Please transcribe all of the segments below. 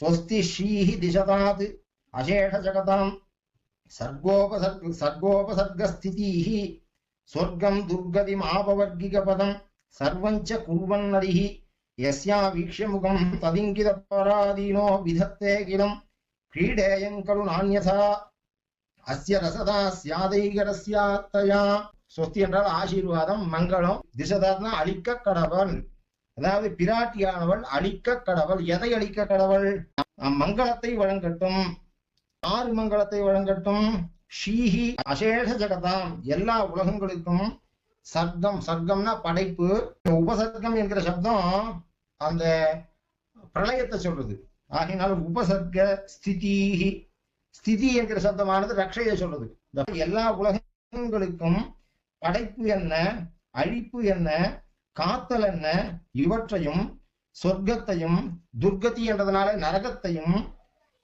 स्वस्ति श्रीः दिशतात् अशेषजगताम् सर्गोपसर्ग सर्गोपसर्गस्थितिः स्वर्गम् दुर्गतिमापवर्गिकपदम् सर्वम् च कुर्वन्नरिः यस्या वीक्ष्यमुखम् तदिङ्गितपराधीनो विधत्ते किलम् क्रीडेयम् खलु नान्यथा அஸ்ய ரசதா சியாதைகரஸ்யாத்தயா சொஸ்தி என்றால் ஆசீர்வாதம் மங்களம் திசதாத்னா அழிக்க கடவள் அதாவது பிராட்டியானவள் அழிக்க கடவுள். எதை அழிக்க கடவுள்? மங்களத்தை வழங்கட்டும். ஆறு மங்களத்தை வழங்கட்டும். ஷீஹி அசேஷ ஜகதாம். எல்லா உலகங்களுக்கும் சர்க்கம். சர்க்கம்னா படைப்பு. உபசர்க்கம் என்கிற சப்தம் அந்த பிரளயத்தை சொல்றது ஆகினால் உபசர்க்க ஸ்திதீஹி. ஸ்திதி என்கிற சப்தமானது ரக்ஷையை சொல்றது எல்லா உலகங்களுக்கும் படைப்பு என்ன? அழிப்பு என்ன? காத்தல் என்ன இவற்றையும் சொர்க்கத்தையும் துர்கதி என்றதுனால நரகத்தையும்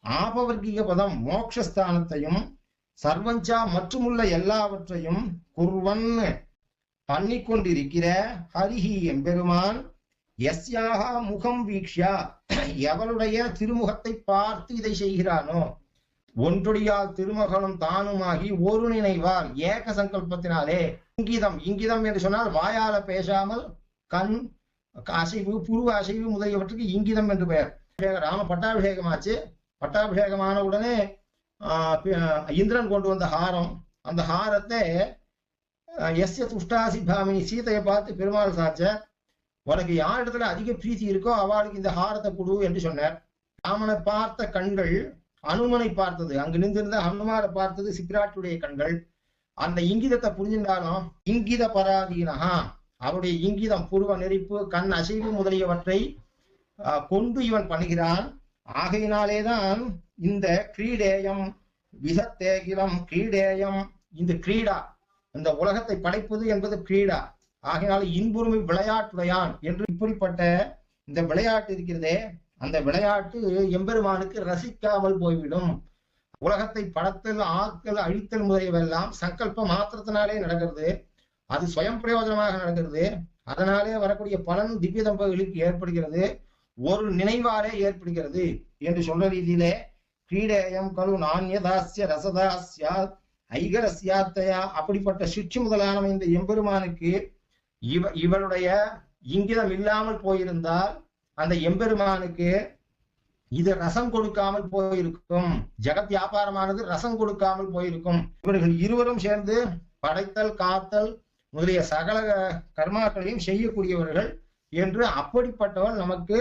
ஆபவர்கிக பதம் மோக்ஷஸ்தானத்தையும் சர்வஞ்சா மற்றுமுள்ள எல்லாவற்றையும் குர்வன் பண்ணி கொண்டிருக்கிற ஹரிஹி எம்பெருமான் எஸ்யாக முகம் வீக்ஷா எவளுடைய திருமுகத்தை பார்த்து இதை செய்கிறானோ? ஒன்றொடியால் திருமகனும் தானுமாகி ஒரு நினைவால் ஏக சங்கல்பத்தினாலே இங்கிதம் இங்கிதம் என்று சொன்னால் வாயால பேசாமல் கண் அசைவு புருவ அசைவு முதலியவற்றுக்கு இங்கிதம் என்று பெயர். ராம பட்டாபிஷேகமாச்சு. பட்டாபிஷேகமான உடனே இந்திரன் கொண்டு வந்த ஹாரம். அந்த ஹாரத்தை எஸ்ய துஷ்டாசி பாமினி சீதையை பார்த்து பெருமாள் சாச்ச உனக்கு யார் இடத்துல அதிக பிரீத்தி இருக்கோ அவளுக்கு இந்த ஹாரத்தை கொடு என்று சொன்னார். ராமனை பார்த்த கண்கள் அனுமனை பார்த்தது. அங்கு நின்றிருந்த ஹனுமாரை பார்த்தது சிக்ராட்டுடைய கண்கள். அந்த இங்கிதத்தை புரிஞ்சின்றாலும் இங்கித பராதீனகா அவருடைய இங்கிதம் புருவ நெறிப்பு கண் அசைவு முதலியவற்றை கொண்டு இவன் பண்ணுகிறான். ஆகையினாலேதான் இந்த கிரீடேயம் விசத்தேகிலம் கிரீடேயம் இந்த கிரீடா இந்த உலகத்தை படைப்பது என்பது கிரீடா. ஆகையினால இன்புரிமை விளையாட்டுடையான் என்று இப்படிப்பட்ட இந்த விளையாட்டு இருக்கிறதே அந்த விளையாட்டு எம்பெருமானுக்கு ரசிக்காமல் போய்விடும். உலகத்தை படத்தல் ஆக்கல் அழித்தல் முதலியவெல்லாம் சங்கல்ப மாத்திரத்தினாலே நடக்கிறது. அது சுயம் பிரயோஜனமாக நடக்கிறது. அதனாலே வரக்கூடிய பலன் திவ்ய தம்பதிகளுக்கு ஏற்படுகிறது. ஒரு நினைவாலே ஏற்படுகிறது என்று சொல்ற ரீதியிலே கிரீடேயம் கலு நாண்யதாசிய ரசதாசியா ஐகரஸ்யாத்தையா அப்படிப்பட்ட சுற்றி முதலானவை இந்த எம்பெருமானுக்கு இவ இவளுடைய இங்கிதம் இல்லாமல் போயிருந்தால் அந்த எம்பெருமானுக்கு இது ரசம் கொடுக்காமல் போயிருக்கும். ஜெகத் வியாபாரமானது ரசம் கொடுக்காமல் போயிருக்கும். இவர்கள் இருவரும் சேர்ந்து படைத்தல் காத்தல் முதலிய சகல கர்மாக்களையும் செய்யக்கூடியவர்கள் என்று அப்படிப்பட்டவர் நமக்கு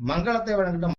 மங்களத்தை வழங்கட்டும்